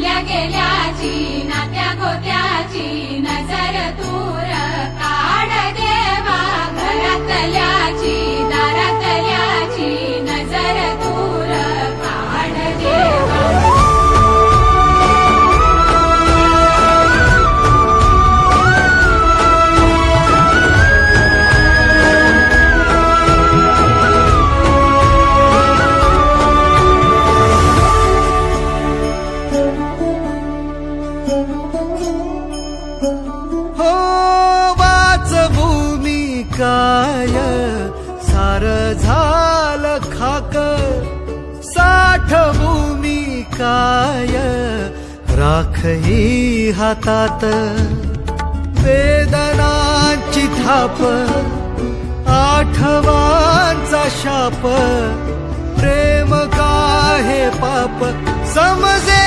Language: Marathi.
आल्या गेल्याची नात्या गोत्याची नजर तू काय सार झाल खाक साठ भूमी काय राखही हातात. वेदनाची थाप आठवांचा शाप प्रेम का हे पाप समजे